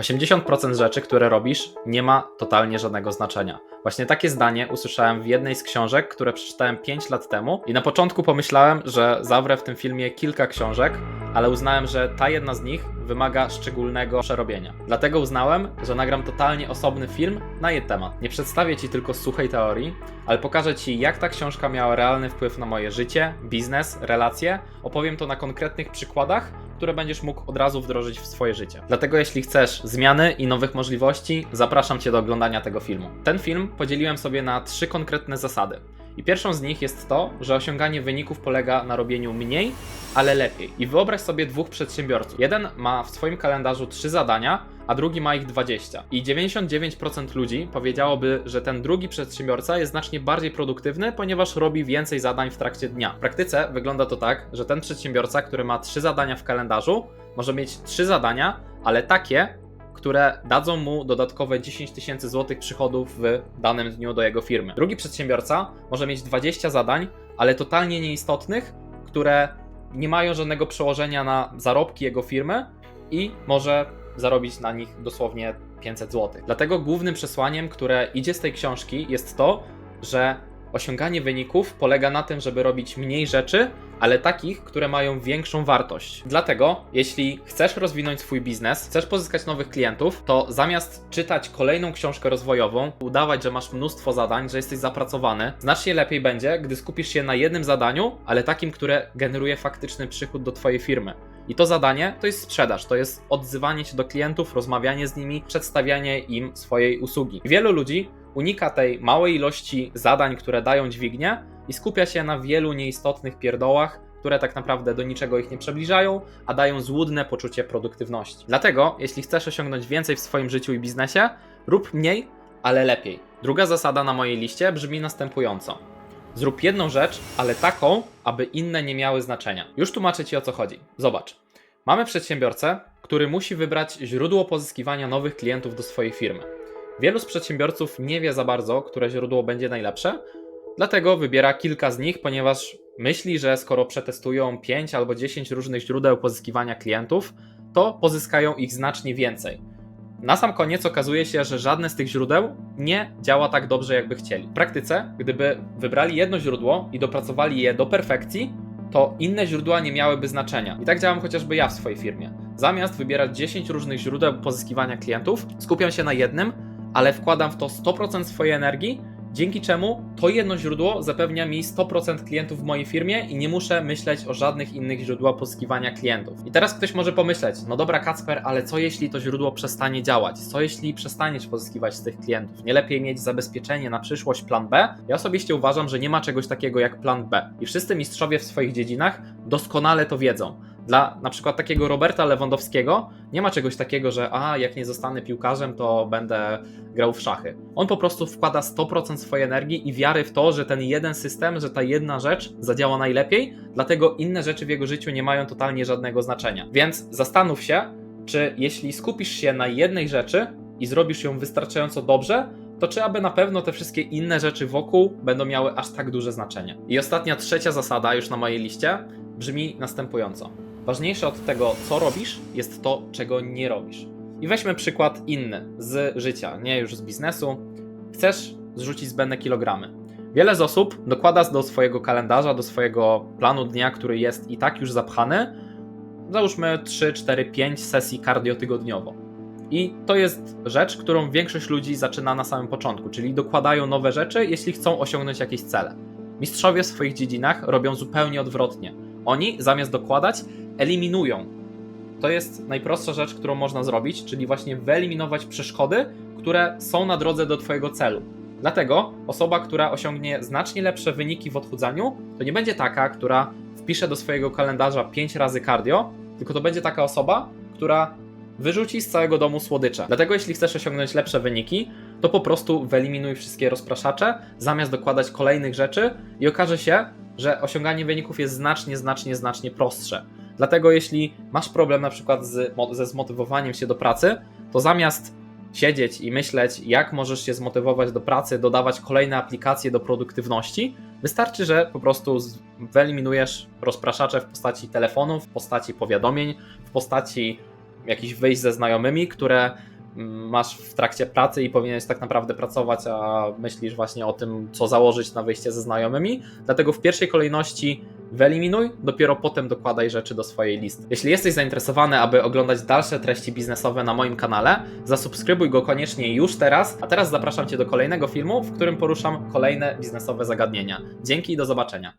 80% rzeczy, które robisz, nie ma totalnie żadnego znaczenia. Właśnie takie zdanie usłyszałem w jednej z książek, które przeczytałem 5 lat temu i na początku pomyślałem, że zawrę w tym filmie kilka książek, ale uznałem, że ta jedna z nich wymaga szczególnego przerobienia. Dlatego uznałem, że nagram totalnie osobny film na jej temat. Nie przedstawię Ci tylko suchej teorii, ale pokażę Ci, jak ta książka miała realny wpływ na moje życie, biznes, relacje. Opowiem to na konkretnych przykładach, które będziesz mógł od razu wdrożyć w swoje życie. Dlatego jeśli chcesz zmiany i nowych możliwości, zapraszam Cię do oglądania tego filmu. Ten film podzieliłem sobie na trzy konkretne zasady. I pierwszą z nich jest to, że osiąganie wyników polega na robieniu mniej, ale lepiej. I wyobraź sobie dwóch przedsiębiorców. Jeden ma w swoim kalendarzu trzy zadania, a drugi ma ich 20. I 99% ludzi powiedziałoby, że ten drugi przedsiębiorca jest znacznie bardziej produktywny, ponieważ robi więcej zadań w trakcie dnia. W praktyce wygląda to tak, że ten przedsiębiorca, który ma trzy zadania w kalendarzu, może mieć trzy zadania, ale takie, które dadzą mu dodatkowe 10 tysięcy złotych przychodów w danym dniu do jego firmy. Drugi przedsiębiorca może mieć 20 zadań, ale totalnie nieistotnych, które nie mają żadnego przełożenia na zarobki jego firmy i może zarobić na nich dosłownie 500 zł. Dlatego głównym przesłaniem, które idzie z tej książki, jest to, że osiąganie wyników polega na tym, żeby robić mniej rzeczy, ale takich, które mają większą wartość. Dlatego, jeśli chcesz rozwinąć swój biznes, chcesz pozyskać nowych klientów, to zamiast czytać kolejną książkę rozwojową, udawać, że masz mnóstwo zadań, że jesteś zapracowany, znacznie lepiej będzie, gdy skupisz się na jednym zadaniu, ale takim, które generuje faktyczny przychód do Twojej firmy. I to zadanie to jest sprzedaż, to jest odzywanie się do klientów, rozmawianie z nimi, przedstawianie im swojej usługi. Wielu ludzi unika tej małej ilości zadań, które dają dźwignię i skupia się na wielu nieistotnych pierdołach, które tak naprawdę do niczego ich nie przybliżają, a dają złudne poczucie produktywności. Dlatego, jeśli chcesz osiągnąć więcej w swoim życiu i biznesie, rób mniej, ale lepiej. Druga zasada na mojej liście brzmi następująco. Zrób jedną rzecz, ale taką, aby inne nie miały znaczenia. Już tłumaczę Ci o co chodzi. Zobacz. Mamy przedsiębiorcę, który musi wybrać źródło pozyskiwania nowych klientów do swojej firmy. Wielu z przedsiębiorców nie wie za bardzo, które źródło będzie najlepsze, dlatego wybiera kilka z nich, ponieważ myśli, że skoro przetestują 5 albo 10 różnych źródeł pozyskiwania klientów, to pozyskają ich znacznie więcej. Na sam koniec okazuje się, że żadne z tych źródeł nie działa tak dobrze, jakby chcieli. W praktyce, gdyby wybrali jedno źródło i dopracowali je do perfekcji, to inne źródła nie miałyby znaczenia. I tak działam chociażby ja w swojej firmie. Zamiast wybierać 10 różnych źródeł pozyskiwania klientów, skupiam się na jednym, ale wkładam w to 100% swojej energii, dzięki czemu to jedno źródło zapewnia mi 100% klientów w mojej firmie i nie muszę myśleć o żadnych innych źródłach pozyskiwania klientów. I teraz ktoś może pomyśleć, no dobra Kacper, ale co jeśli to źródło przestanie działać? Co jeśli przestaniesz pozyskiwać tych klientów? Nie lepiej mieć zabezpieczenie na przyszłość plan B? Ja osobiście uważam, że nie ma czegoś takiego jak plan B. I wszyscy mistrzowie w swoich dziedzinach doskonale to wiedzą. Dla na przykład takiego Roberta Lewandowskiego nie ma czegoś takiego, że a jak nie zostanę piłkarzem, to będę grał w szachy. On po prostu wkłada 100% swojej energii i wiary w to, że ten jeden system, że ta jedna rzecz zadziała najlepiej, dlatego inne rzeczy w jego życiu nie mają totalnie żadnego znaczenia. Więc zastanów się, czy jeśli skupisz się na jednej rzeczy i zrobisz ją wystarczająco dobrze, to czy aby na pewno te wszystkie inne rzeczy wokół będą miały aż tak duże znaczenie. I ostatnia, trzecia zasada już na mojej liście brzmi następująco. Ważniejsze od tego, co robisz, jest to, czego nie robisz. I weźmy przykład inny z życia, nie już z biznesu. Chcesz zrzucić zbędne kilogramy. Wiele z osób dokłada do swojego kalendarza, do swojego planu dnia, który jest i tak już zapchany, załóżmy 3, 4, 5 sesji cardio tygodniowo. I to jest rzecz, którą większość ludzi zaczyna na samym początku, czyli dokładają nowe rzeczy, jeśli chcą osiągnąć jakieś cele. Mistrzowie w swoich dziedzinach robią zupełnie odwrotnie. Oni zamiast dokładać, eliminują. To jest najprostsza rzecz, którą można zrobić, czyli właśnie wyeliminować przeszkody, które są na drodze do Twojego celu. Dlatego osoba, która osiągnie znacznie lepsze wyniki w odchudzaniu, to nie będzie taka, która wpisze do swojego kalendarza 5 razy cardio, tylko to będzie taka osoba, która wyrzuci z całego domu słodycze. Dlatego jeśli chcesz osiągnąć lepsze wyniki, to po prostu wyeliminuj wszystkie rozpraszacze, zamiast dokładać kolejnych rzeczy i okaże się, że osiąganie wyników jest znacznie, znacznie, znacznie prostsze. Dlatego jeśli masz problem na przykład z, ze zmotywowaniem się do pracy, to zamiast siedzieć i myśleć, jak możesz się zmotywować do pracy, dodawać kolejne aplikacje do produktywności, wystarczy, że po prostu wyeliminujesz rozpraszacze w postaci telefonów, w postaci powiadomień, w postaci jakichś wyjść ze znajomymi, które mm, masz w trakcie pracy i powinieneś tak naprawdę pracować, a myślisz właśnie o tym, co założyć na wyjście ze znajomymi. Dlatego w pierwszej kolejności wyeliminuj, dopiero potem dokładaj rzeczy do swojej listy. Jeśli jesteś zainteresowany, aby oglądać dalsze treści biznesowe na moim kanale, zasubskrybuj go koniecznie już teraz, a teraz zapraszam Cię do kolejnego filmu, w którym poruszam kolejne biznesowe zagadnienia. Dzięki i do zobaczenia.